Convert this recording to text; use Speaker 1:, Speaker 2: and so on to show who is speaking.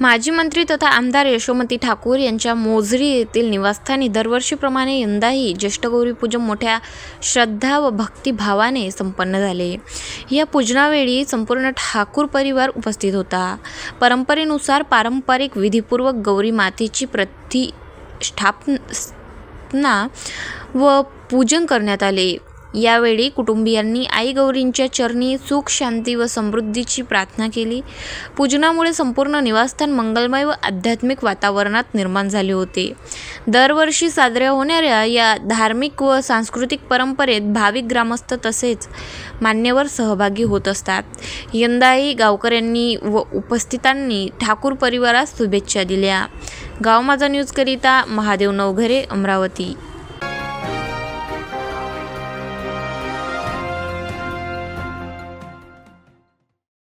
Speaker 1: माजी मंत्री तथा आमदार यशोमती ठाकूर यांच्या मोजरी येथील निवासस्थानी दरवर्षीप्रमाणे यंदाही ज्येष्ठ गौरीपूजन मोठ्या श्रद्धा व भक्तिभावाने संपन्न झाले. या पूजनावेळी संपूर्ण ठाकूर परिवार उपस्थित होता. परंपरेनुसार पारंपरिक विधीपूर्वक गौरी मातेची प्रतिष्ठापना व पूजन करण्यात आले. यावेळी कुटुंबियांनी आई गौरींच्या चरणी सुख शांती व समृद्धीची प्रार्थना केली. पूजनामुळे संपूर्ण निवासस्थान मंगलमय व आध्यात्मिक वातावरणात निर्माण झाले होते. दरवर्षी साजऱ्या होणाऱ्या या धार्मिक व सांस्कृतिक परंपरेत भाविक ग्रामस्थ तसेच मान्यवर सहभागी होत असतात. यंदाही गावकऱ्यांनी व उपस्थितांनी ठाकूर परिवारास शुभेच्छा दिल्या. गाव माझा न्यूजकरिता महादेव नवघरे अमरावती.